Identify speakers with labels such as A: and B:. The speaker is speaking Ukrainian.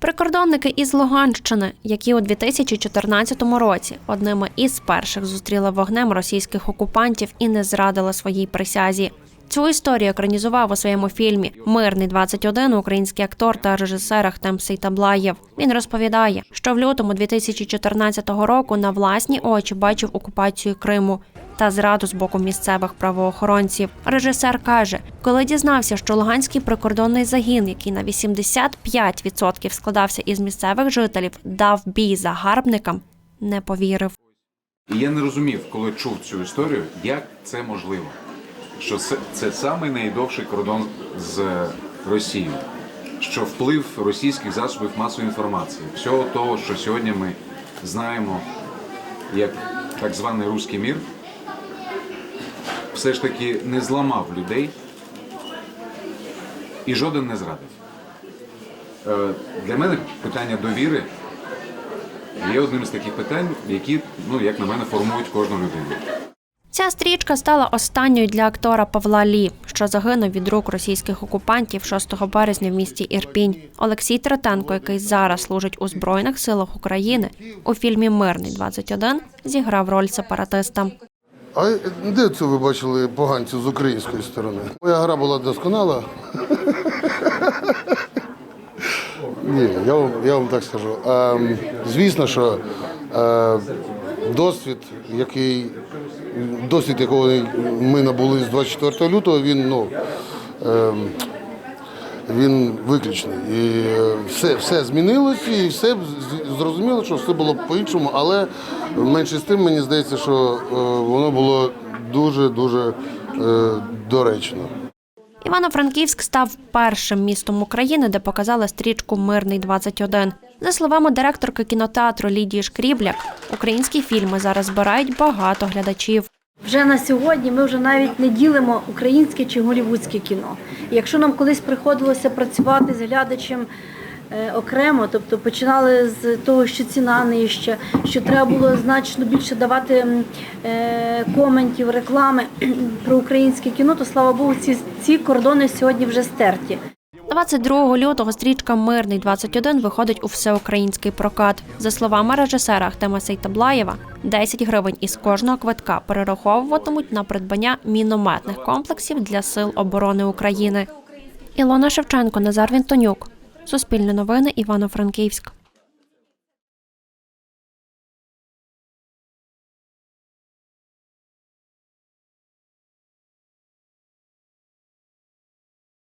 A: Прикордонники із Луганщини, які у 2014 році одними із перших зустріли вогнем російських окупантів і не зрадили своїй присязі. Цю історію екранізував у своєму фільмі Мирний 21 український актор та режисер Ахтем Сейтаблаєв. Він розповідає, що в лютому 2014 року на власні очі бачив окупацію Криму та зраду з боку місцевих правоохоронців. Режисер каже, коли дізнався, що Луганський прикордонний загін, який на 85% складався із місцевих жителів, дав бій загарбникам, не повірив.
B: І я не розумів, коли чув цю історію, як це можливо. Що це, це самий найдовший кордон з Росією, що вплив російських засобів масової інформації, всього того, що сьогодні ми знаємо як так званий руський мір, все ж таки не зламав людей і жоден не зрадив. Е, Для мене питання довіри є одним з таких питань, які, ну як на мене, формують кожну людину.
A: Ця стрічка стала останньою для актора Павла Лі, що загинув від рук російських окупантів 6 березня в місті Ірпінь. Олексій Третенко, який зараз служить у Збройних силах України, у фільмі Мирний 21 зіграв роль сепаратиста.
C: А де це ви бачили поганців з української сторони? Моя гра була досконала. Ні, я вам, я вам так скажу. А, звісно, що а, досвід, який досвід, якого ми набули з 24 лютого, він ну. Він виключний. І е, все, все змінилось, і все зрозуміло, що все було по-іншому, але менше з тим мені здається, що е, воно було дуже-дуже е, доречно.
A: Івано-Франківськ став першим містом України, де показали стрічку Мирний 21 За словами директорки кінотеатру Лідії Шкрібляк, українські фільми зараз збирають багато глядачів.
D: Вже на сьогодні ми вже навіть не ділимо українське чи голівудське кіно. Якщо нам колись приходилося працювати з глядачем е, окремо, тобто починали з того, що ціна нижча, що треба було значно більше давати е, коментів, реклами про українське кіно, то слава Богу, ці, ці кордони сьогодні вже стерті.
A: 22 лютого стрічка Мирний 21 виходить у всеукраїнський прокат. За словами режисера Ахтема Сейтаблаєва, 10 гривень із кожного квитка перераховуватимуть на придбання мінометних комплексів для сил оборони України. Ілона Шевченко, Назар Вінтонюк. Суспільне новини Івано-Франківськ.